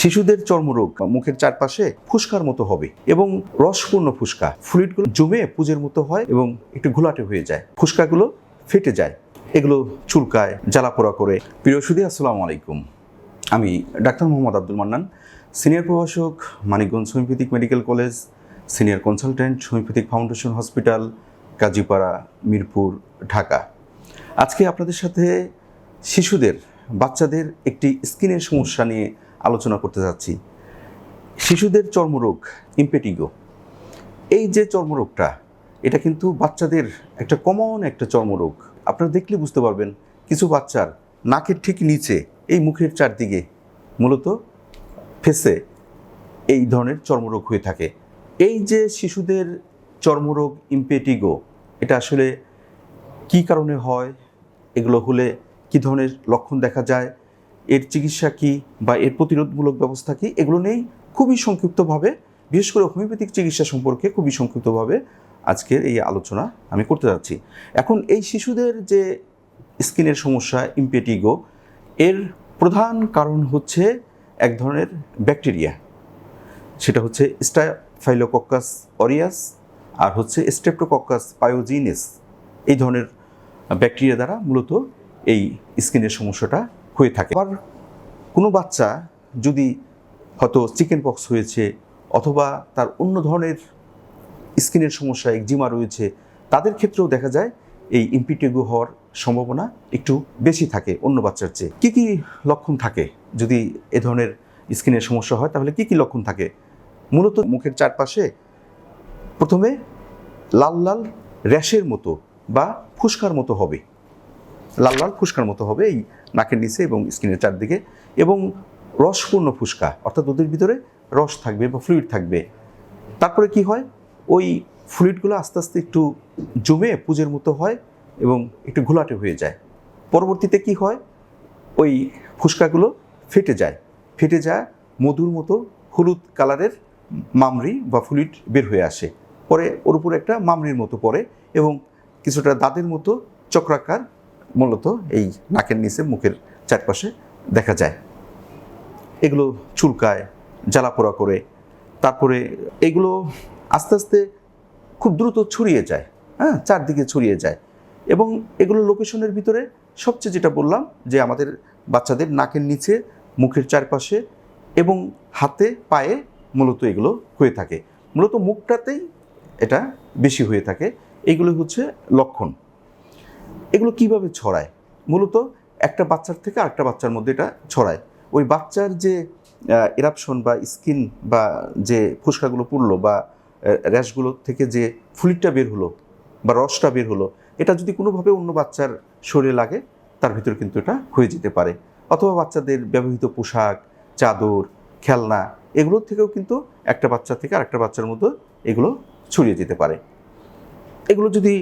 শিশুদের চর্মরোগ মুখের চারপাশে ফুসকার মতো হবে এবং রসপূর্ণ ফুসকা। ফ্লুইডগুলো জমে পুজের মতো হয় এবং একটু ঘোলাটে হয়ে যায়। ফুসকাগুলো ফেটে যায়। এগুলো চুলকায় জ্বালাপোড়া করে। প্রিয় সুদী আসসালামু আলাইকুম। আমি ডাক্তার মোহাম্মদ আব্দুল মান্নান, সিনিয়র প্রভাষক, Manikganj homeopathic medical college, senior consultant, homeopathic foundation hospital, Kazipara, Mirpur, Dhaka. আজকে আপনাদের সাথে শিশুদের, বাচ্চাদের একটি স্কিনের সমস্যা নিয়ে আলোচনা করতে যাচ্ছি। শিশুদের চর্মরোগ, ইম্পেটিগো। এই যে চর্মরোগটা, এটা কিন্তু বাচ্চাদের একটা কমন একটা চর্মরোগ। আপনারা দেখলে বুঝতে পারবেন, কিছু বাচ্চার নাকের ঠিক নিচে, এই মুখের চারদিকে মূলত ফেসে এই ধরনের চর্মরোগ হয়ে থাকে। এই যে শিশুদের চর্মরোগ, ইম্পেটিগো, এটা আসলে কি কারণে হয়? এগুলো হলে কি ধরনের লক্ষণ দেখা যায়? এর চিকিৎসা কী বা এর প্রতিরোধমূলক ব্যবস্থা কী, এগুলো নেই খুবই সংক্ষিপ্তভাবে, বিশেষ করে হোমিওপ্যাথিক চিকিৎসা সম্পর্কে খুবই সংক্ষিপ্তভাবে আজকের এই আলোচনা আমি করতে যাচ্ছি। এখন এই শিশুদের যে স্কিনের সমস্যা ইম্পেটিগো এর প্রধান কারণ হচ্ছে এক ধরনের ব্যাকটেরিয়া। সেটা হচ্ছে স্টাফাইলোকক্কাস অরিয়াস আর হচ্ছে স্টেপ্টোকক্কাস পায়োজিনেস এই ধরনের ব্যাকটেরিয়া দ্বারা মূলত এই স্কিনের সমস্যাটা হয়ে থাকে। আবার কোনো বাচ্চা যদি হয়তো চিকেন পক্স হয়েছে অথবা তার অন্য ধরনের স্কিনের সমস্যা, একজিমা রয়েছে, তাদের ক্ষেত্রেও দেখা যায় এই ইম্পিটেগো হওয়ার সম্ভাবনা একটু বেশি থাকে অন্য বাচ্চার চেয়ে। কী কী লক্ষণ থাকে যদি এ ধরনের স্কিনের সমস্যা হয়, তাহলে কী কী লক্ষণ থাকে? মূলত মুখের চারপাশে প্রথমে লাল লাল র্যাশের মতো বা ফুসকার মতো হবে। লাল লাল ফুসকার মতো হবে এই নাকের নিচে এবং স্কিনের চারদিকে এবং রসপূর্ণ ফুসকা, অর্থাৎ ওদের ভিতরে রস থাকবে বা ফ্লুইড থাকবে। তারপরে কি হয়? ওই ফ্লুইডগুলো আস্তে আস্তে একটু জমে পুজের মতো হয় এবং একটু ঘোলাটে হয়ে যায়। পরবর্তীতে কি হয়? ওই ফুসকাগুলো ফেটে যায়। ফেটে যায়, মধুর মতো হলুদ কালারের মামরি বা ফ্লুইড বের হয়ে আসে। পরে ওর উপর একটা মামরির মতো পড়ে এবং কিছুটা দাঁতের মতো চক্রাকার মূলত এই নাকের নিচে, মুখের চারপাশে দেখা যায়। এগুলো চুলকায়, জ্বালাপোড়া করে, তারপরে এগুলো আস্তে আস্তে খুব দ্রুত ছড়িয়ে যায় হ্যাঁ? চারদিকে ছড়িয়ে যায়। এবং এগুলো লোকেশনের ভিতরে সবচেয়ে যেটা বললাম যে আমাদের বাচ্চাদের নাকের নিচে, মুখের চারপাশে এবং হাতে, পায়ে মূলত এগুলো হয়ে থাকে। মূলত মুখটাতেই এটা বেশি হয়ে থাকে। এগুলো হচ্ছে লক্ষণ। এগুলো কীভাবে ছড়ায়? মূলত একটা বাচ্চার থেকে আরেকটা বাচ্চার মধ্যে এটা ছড়ায়। ওই বাচ্চার যে এরাপশন বা স্কিন বা যে ফুসকাগুলো পড়ল বা র্যাশগুলো থেকে যে ফ্লুইডটা বের হলো বা রসটা বের হলো, এটা যদি কোনোভাবে অন্য বাচ্চার শরীরে লাগে, তার ভিতরে কিন্তু এটা হয়ে যেতে পারে। অথবা বাচ্চাদের ব্যবহৃত পোশাক, চাদর, খেলনা, এগুলোর থেকেও কিন্তু একটা বাচ্চা থেকে আরেকটা বাচ্চার মধ্যে এগুলো ছড়িয়ে যেতে পারে। এগুলো যদি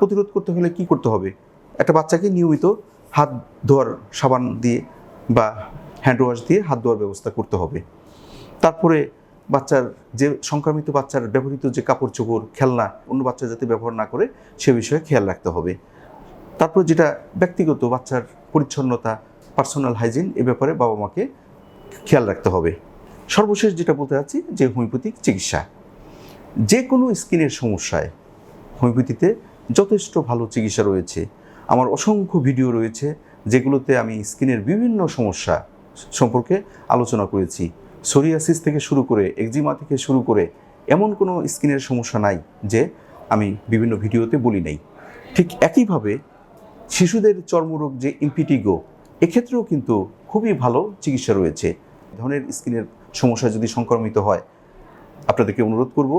প্রতিরোধ করতে হলে কি করতে হবে? একটা বাচ্চাকে নিয়মিত হাত ধোয়ার সাবান দিয়ে বা হ্যান্ড ওয়াশ দিয়ে হাত ধোয়ার ব্যবস্থা করতে হবে। তারপরে বাচ্চার যে সংক্রামিত বাচ্চার ব্যবহৃত যে কাপড় চোপড়, খেলনা অন্য বাচ্চা যাতে ব্যবহার না করে, সে বিষয়ে খেয়াল রাখতে হবে। তারপর যেটা ব্যক্তিগত বাচ্চার পরিচ্ছন্নতা পার্সোনাল হাইজিন এ ব্যাপারে বাবা মাকে খেয়াল রাখতে হবে। সর্বশেষ যেটা বলতে চাচ্ছি, যে হোমিওপ্যাথিক চিকিৎসা। যে কোনো স্কিনের সমস্যায় হোমিওপ্যাথিতে যথেষ্ট ভালো চিকিৎসা রয়েছে। আমার অসংখ্য ভিডিও রয়েছে যেগুলোতে আমি স্কিনের বিভিন্ন সমস্যা সম্পর্কে আলোচনা করেছি। সোরিয়াসিস থেকে শুরু করে, একজিমা থেকে শুরু করে এমন কোনো স্কিনের সমস্যা নাই যে আমি বিভিন্ন ভিডিওতে বলি নাই। ঠিক একইভাবে শিশুদের চর্মরোগ যে ইম্পিটিগো, এক্ষেত্রেও কিন্তু খুবই ভালো চিকিৎসা রয়েছে। ধরনের স্কিনের সমস্যা যদি সংক্রমিত হয়, আপনাদেরকে অনুরোধ করব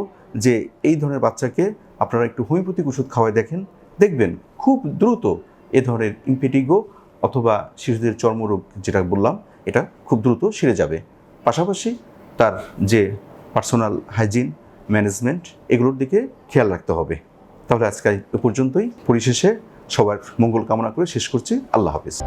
যে এই ধরনের বাচ্চাকে আপনারা একটু হোমিওপ্যাথিক ওষুধ খাওয়ায় দেখেন। দেখবেন খুব দ্রুত এ ধরনের ইম্পেটিগো অথবা শিশুদের চর্মরোগ যেটা বললাম, এটা খুব দ্রুত সেরে যাবে। পাশাপাশি তার যে পার্সোনাল হাইজিন ম্যানেজমেন্ট এগুলোর দিকে খেয়াল রাখতে হবে। তাহলে আজকে এ পর্যন্তই। পরিশেষে সবার মঙ্গল কামনা করে শেষ করছি। আল্লাহ হাফিজ।